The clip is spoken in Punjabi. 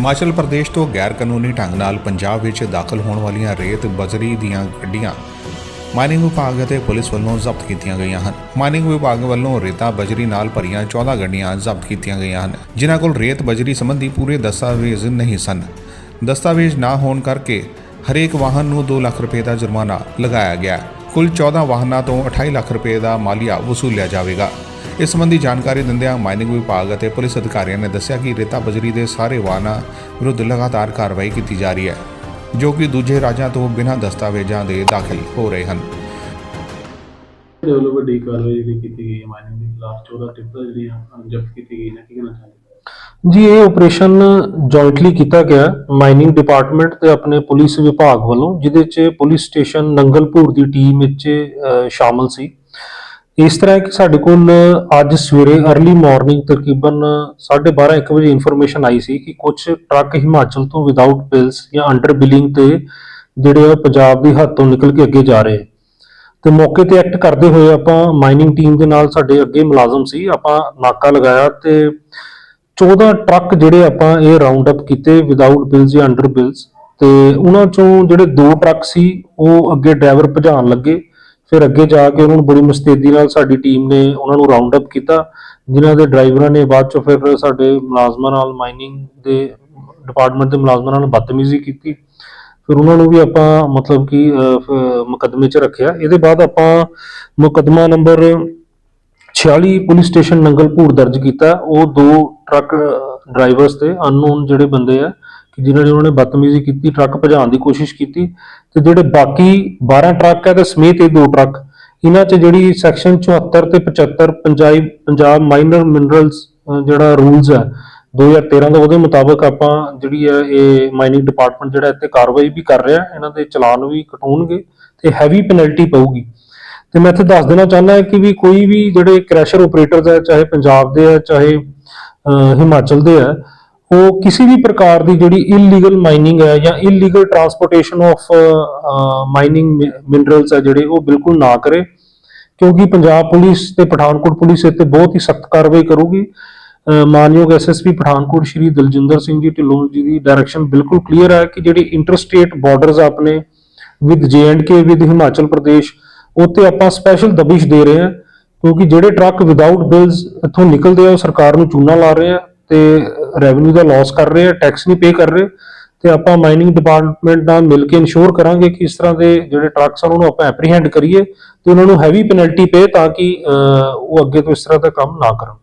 ਹਿਮਾਚਲ ਪ੍ਰਦੇਸ਼ ਤੋਂ ਗੈਰ ਕਾਨੂੰਨੀ ਢੰਗ ਨਾਲ ਪੰਜਾਬ ਵਿੱਚ ਦਾਖਲ ਹੋਣ ਵਾਲੀਆਂ ਰੇਤ ਬਜਰੀ ਦੀਆਂ ਗੱਡੀਆਂ ਮਾਈਨਿੰਗ ਵਿਭਾਗ ਅਤੇ ਪੁਲਿਸ ਵੱਲੋਂ ਜ਼ਬਤ ਕੀਤੀਆਂ ਗਈਆਂ ਹਨ। ਮਾਈਨਿੰਗ ਵਿਭਾਗ ਵੱਲੋਂ ਰੇਤਾ ਬਜਰੀ ਨਾਲ ਭਰੀਆਂ 14 ਗੱਡੀਆਂ ਜ਼ਬਤ ਕੀਤੀਆਂ ਗਈਆਂ ਹਨ। ਜਿਨ੍ਹਾਂ ਕੋਲ ਰੇਤ ਬਜਰੀ ਸੰਬੰਧੀ ਪੂਰੇ ਦਸਤਾਵੇਜ਼ ਨਹੀਂ ਸਨ। ਦਸਤਾਵੇਜ਼ ਨਾ ਹੋਣ ਕਰਕੇ ਹਰੇਕ ਵਾਹਨ ਨੂੰ 2 ਲੱਖ ਰੁਪਏ ਦਾ ਜੁਰਮਾਨਾ ਲਗਾਇਆ ਗਿਆ। ਕੁੱਲ 14 ਵਾਹਨਾਂ ਤੋਂ 28 ਲੱਖ ਰੁਪਏ ਦਾ ਮਾਲੀਆ ਵਸੂਲਿਆ ਜਾਵੇਗਾ। ਇਸ ਸੰਬੰਧੀ ਜਾਣਕਾਰੀ ਦਿੰਦਿਆਂ ਮਾਈਨਿੰਗ ਵਿਭਾਗ ਅਤੇ ਪੁਲਿਸ ਅਧਿਕਾਰੀਆਂ ਨੇ ਦੱਸਿਆ ਕਿ ਰੇਤਾ ਬਜਰੀ ਦੇ ਸਾਰੇ ਵਾਹਨਾਂ ਵਿਰੁੱਧ ਲਗਾਤਾਰ ਕਾਰਵਾਈ ਕੀਤੀ ਜਾ ਰਹੀ ਹੈ ਜੋ ਕਿ ਦੂਜੇ ਰਾਜਾਂ ਤੋਂ ਬਿਨਾਂ ਦਸਤਾਵੇਜ਼ਾਂ ਦੇ ਦਾਖਲ ਹੋ ਰਹੇ ਹਨ। ਦੇ ਵੱਲੋਂ ਵੱਡੀ ਕਾਰਵਾਈ ਜਿਹੜੀ ਕੀਤੀ ਗਈ ਹੈ ਮਾਈਨਿੰਗ ਦੇ ਖਿਲਾਫ 14 ਟਿੱਪਰ ਜਿਹੜੀਆਂ ਜ਼ਬਤ ਕੀਤੀ ਗਈ ਨੇ ਕੀ ਕਹਿਣਾ ਚਾਹੁੰਦੇ ਜੀ ਇਹ ਆਪਰੇਸ਼ਨ ਜੁਆਇੰਟਲੀ ਕੀਤਾ ਗਿਆ। ਮਾਈਨਿੰਗ ਡਿਪਾਰਟਮੈਂਟ ਤੇ ਆਪਣੇ ਪੁਲਿਸ ਵਿਭਾਗ ਵੱਲੋਂ ਜਿਹਦੇ 'ਚ ਪੁਲਿਸ ਸਟੇਸ਼ਨ ਨੰਗਲਪੁਰ ਦੀ ਟੀਮ ਵਿੱਚ ਸ਼ਾਮਲ ਸੀ। ਇਸ ਤਰ੍ਹਾਂ ਹੈ ਕਿ ਸਾਡੇ ਕੋਲ ਅੱਜ ਸਵੇਰੇ अर्ਲੀ ਮਾਰਨਿੰਗ ਤਕਰੀਬਨ 12:30 1 ਵਜੇ ਇਨਫੋਰਮੇਸ਼ਨ ਆਈ ਸੀ ਕਿ ਕੁਝ ਟਰੱਕ ਹਿਮਾਚਲ ਤੋਂ ਵਿਦਆਊਟ ਬਿਲਸ ਜਾਂ ਅੰਡਰ ਬਿਲਿੰਗ ਤੇ ਜਿਹੜੇ ਆ ਪੰਜਾਬ ਦੀ ਹੱਦ ਤੋਂ ਨਿਕਲ ਕੇ ਅੱਗੇ ਜਾ ਰਹੇ ਆ। ਤੇ ਮੌਕੇ ਤੇ ਐਕਟ ਕਰਦੇ ਹੋਏ ਆਪਾਂ ਮਾਈਨਿੰਗ ਟੀਮ ਦੇ ਨਾਲ ਸਾਡੇ ਅੱਗੇ ਮੁਲਾਜ਼ਮ ਸੀ, ਆਪਾਂ ਨਾਕਾ ਲਗਾਇਆ ਤੇ 14 ਟਰੱਕ ਜਿਹੜੇ ਆਪਾਂ ਇਹ ਰਾਉਂਡ ਅਪ ਕੀਤੇ ਵਿਦਆਊਟ ਬਿਲਸ ਜਾਂ ਅੰਡਰ ਬਿਲਸ ਤੇ ਉਹਨਾਂ ਚੋਂ ਜਿਹੜੇ ਦੋ ਟਰੱਕ ਸੀ, ਉਹ ਅੱਗੇ ਡਰਾਈਵਰ ਭਜਾਉਣ ਲੱਗੇ ਫਿਰ ਅੱਗੇ ਜਾ ਕੇ ਉਹਨਾਂ ਨੂੰ ਬੜੀ ਮਸਤੇਦੀ ਨਾਲ ਸਾਡੀ ਟੀਮ ਨੇ ਉਹਨਾਂ ਨੂੰ ਰਾਉਂਡ ਅਪ ਕੀਤਾ ਜਿਨ੍ਹਾਂ ਦੇ ਡਰਾਈਵਰਾਂ ਨੇ ਬਾਅਦ ਚੋਂ ਫਿਰ ਸਾਡੇ ਮੁਲਾਜ਼ਮਾਂ ਨਾਲ ਮਾਈਨਿੰਗ ਦੇ ਡਿਪਾਰਟਮੈਂਟ ਦੇ ਮੁਲਾਜ਼ਮਾਂ ਨਾਲ ਬਦਤਮੀਜ਼ੀ ਕੀਤੀ। ਫਿਰ ਉਹਨਾਂ ਨੂੰ ਵੀ ਆਪਾਂ ਮਤਲਬ ਕਿ ਅਹ, ਮੁਕੱਦਮੇ 'ਚ ਰੱਖਿਆ। ਇਹਦੇ ਬਾਅਦ ਆਪਾਂ ਮੁਕੱਦਮਾ ਨੰਬਰ 46 ਪੁਲਿਸ ਸਟੇਸ਼ਨ ਨੰਗਲਪੂਰ ਦਰਜ ਕੀਤਾ। ਉਹ ਦੋ ਟਰੱਕ ਡਰਾਈਵਰਸ ਤੇ ਅਨਨੋਨ ਜਿਹੜੇ ਬੰਦੇ ਆ ਕਿ ਜਿਨ੍ਹਾਂ ਨੇ ਉਹਨਾਂ ਨੇ ਬਦਤਮੀਜ਼ੀ ਕੀਤੀ, ਟਰੱਕ ਭਜਾਉਣ ਦੀ ਕੋਸ਼ਿਸ਼ ਕੀਤੀ ਤੇ ਜਿਹੜੇ ਬਾਕੀ 12 ਟਰੱਕ ਹੈ ਤੇ ਸਮੇਤ ਇਹ ਦੋ ਟਰੱਕ, ਇਹਨਾਂ 'ਚ ਜਿਹੜੀ ਸੈਕਸ਼ਨ 74 ਤੇ 75 ਪੰਜਾਬ ਪੰਜਾਬ ਮਾਈਨਰ ਮਿਨਰਲਸ ਜਿਹੜਾ ਰੂਲਸ ਹੈ 2013 ਦਾ ਉਹਦੇ ਮੁਤਾਬਕ ਆਪਾਂ ਜਿਹੜੀ ਹੈ ਇਹ ਮਾਈਨਿੰਗ ਡਿਪਾਰਟਮੈਂਟ ਜਿਹੜਾ ਇੱਥੇ ਕਾਰਵਾਈ ਵੀ ਕਰ ਰਿਹਾ, ਇਹਨਾਂ ਦੇ ਚਲਾਨ ਵੀ ਕਟਾਉਣਗੇ ਤੇ ਹੈਵੀ ਪੈਨਲਟੀ ਪਊਗੀ। ਤੇ ਮੈਂ ਇੱਥੇ ਦੱਸ ਦੇਣਾ ਚਾਹੁੰਦਾ ਕਿ ਵੀ ਕੋਈ ਵੀ ਜਿਹੜੇ ਕ੍ਰੈਸ਼ਰ ਆਪਰੇਟਰਸ ਹੈ, ਚਾਹੇ ਪੰਜਾਬ ਦੇ ਹੈ, ਚਾਹੇ ਹਿਮਾਚਲ ਦੇ ਹੈ ਉਹ ਕਿਸੇ ਵੀ ਪ੍ਰਕਾਰ ਦੀ ਜਿਹੜੀ ਇਲੀਗਲ ਮਾਈਨਿੰਗ ਹੈ ਜਾਂ illegal transportation of mining minerals ਹੈ ਜਿਹੜੇ ਉਹ ਬਿਲਕੁਲ ਨਾ ਕਰੇ, ਕਿਉਂਕਿ ਪੰਜਾਬ ਪੁਲਿਸ ਤੇ ਪਠਾਨਕੋਟ ਪੁਲਿਸ ਇੱਥੇ ਬਹੁਤ ਹੀ ਸਖਤ ਕਾਰਵਾਈ ਕਰੂਗੀ। ਅਹ, ਮਾਨਯੋਗ ਐਸਐਸਪੀ ਪਠਾਨਕੋਟ ਸ਼੍ਰੀ ਦਲਜਿੰਦਰ ਸਿੰਘ ਜੀ ਢਿੱਲੋਂ ਜੀ ਦੀ ਡਾਇਰੈਕਸ਼ਨ ਬਿਲਕੁਲ ਕਲੀਅਰ ਹੈ ਕਿ ਜਿਹੜੀ ਇੰਟਰਸਟੇਟ ਬਾਰਡਰਸ ਆਪਣੇ with K with Himachal Pradesh ਉੱਤੇ ਆਪਾਂ ਸਪੈਸ਼ਲ ਦਬਿਸ਼ ਦੇ ਰਹੇ ਹਾਂ, ਕਿਉਂਕਿ ਜਿਹੜੇ ਟਰੱਕ ਵਿਦਆਊਟ ਬਿਲਸ ਇੱਥੋਂ ਨਿਕਲਦੇ ਆ, ਉਹ ਸਰਕਾਰ ਨੂੰ ਚੂਨਾ ਲਾ ਰਹੇ ਆ ਤੇ ਰੈਵਨਿਊ ਦਾ ਲਾਸ ਕਰ ਰਹੇ ਆ ਟੈਕਸ ਨਹੀਂ ਪੇ ਕਰ ਰਹੇ, ਤੇ ਆਪਾਂ ਮਾਈਨਿੰਗ ਡਿਪਾਰਟਮੈਂਟ ਨਾਲ ਮਿਲ ਕੇ ਇਨਸ਼ੋਰ ਕਰਾਂਗੇ ਕਿ ਇਸ ਤਰ੍ਹਾਂ ਦੇ ਜਿਹੜੇ ਟਰੱਕਸ ਆ ਉਹਨਾਂ ਨੂੰ ਆਪਾਂ ਐਪਰੀਹੈਂਡ ਕਰੀਏ ਤੇ ਉਹਨਾਂ ਨੂੰ ਹੈਵੀ ਪੈਨਲਟੀ ਪੇ ਤਾਂ ਕਿ ਉਹ ਅੱਗੇ ਤੋਂ ਇਸ ਤਰ੍ਹਾਂ ਦਾ ਕੰਮ ਨਾ ਕਰਨ।